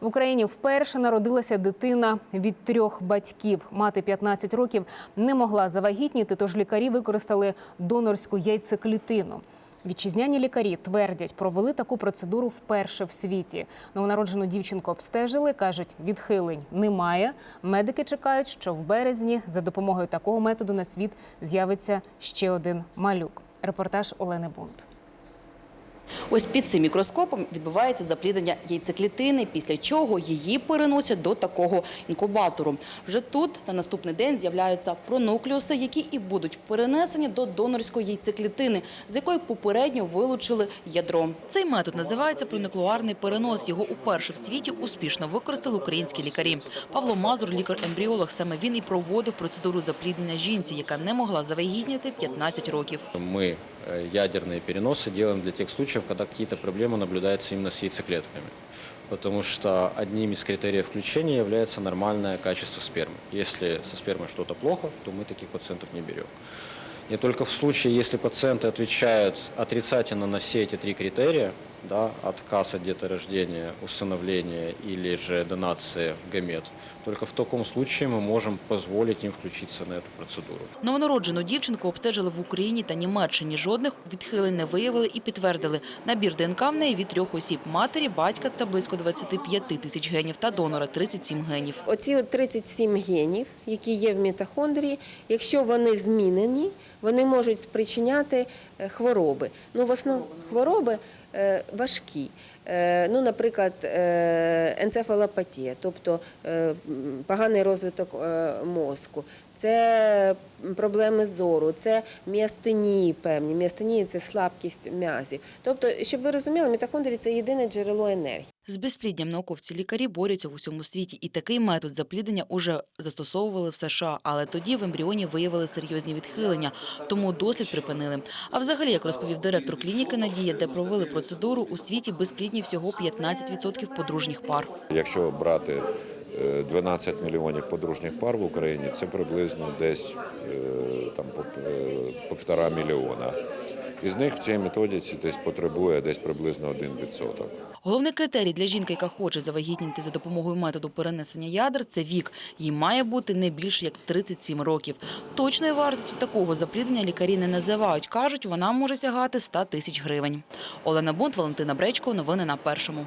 В Україні вперше народилася дитина від трьох батьків. Мати 15 років не могла завагітніти, тож лікарі використали донорську яйцеклітину. Вітчизняні лікарі твердять, провели таку процедуру вперше в світі. Новонароджену дівчинку обстежили, кажуть, відхилень немає. Медики чекають, що в березні за допомогою такого методу на світ з'явиться ще один малюк. Репортаж Олени Бунт. Ось під цим мікроскопом відбувається запліднення яйцеклітини, після чого її переносять до такого інкубатору. Вже тут на наступний день з'являються пронуклеуси, які і будуть перенесені до донорської яйцеклітини, з якої попередньо вилучили ядро. Цей метод називається пронуклеарний перенос. Його уперше в світі успішно використали українські лікарі. Павло Мазур, лікар-ембріолог, саме він і проводив процедуру запліднення жінці, яка не могла завагітніти 15 років. Мы э, ядерные переносы делаем для тех случаев, когда какие-то проблемы наблюдаются именно с яйцеклетками. Потому что одним из критериев включения является нормальное качество спермы. Если со спермой что-то плохо, то мы таких пациентов не берем. Не только в случае, если пациенты отвечают отрицательно на все эти три критерия, да, отказ от деторождения, усыновления или же донации гамет, только в таком случае мы можем позволить им включиться на эту процедуру. Новонароджену дівчинку обстежили в Україні та Німеччині. Жодних відхилень не виявили і підтвердили. Набір ДНК в неї від трьох осіб. Матері, батька – це близько 25 тисяч генів та донора – 37 генів. Оці от 37 генів, які є в мітохондрії, якщо вони змінені, вони можуть спричиняти е, хвороби. Ну, в основному хвороби е, важкі. Е, Ну, наприклад, е, енцефалопатія, тобто е, поганий розвиток е, мозку, це проблеми зору, це міастенії певні. Міастенії – це слабкість м'язів. Тобто, щоб ви розуміли, мітохондрії – це єдине джерело енергії. З безпліддям науковці-лікарі борються в усьому світі, і такий метод запліднення уже застосовували в США, але тоді в ембріоні виявили серйозні відхилення, тому дослід припинили. А взагалі, як розповів директор клініки Надія, де провели процедуру, у світі безплідні всього 15% подружніх пар. Якщо брати е, 12 мільйонів подружніх пар в Україні, це приблизно десь е, там по, е, півтора мільйона. Із них в цій методиці десь потребує десь приблизно 1%. Головний критерій для жінки, яка хоче завагітніти за допомогою методу перенесення ядер, це вік. Їй має бути не більше як 37 років. Точної вартості такого запліднення лікарі не називають. Кажуть, вона може сягати 100 тисяч гривень. Олена Бунт, Валентина Бречко. Новини на першому.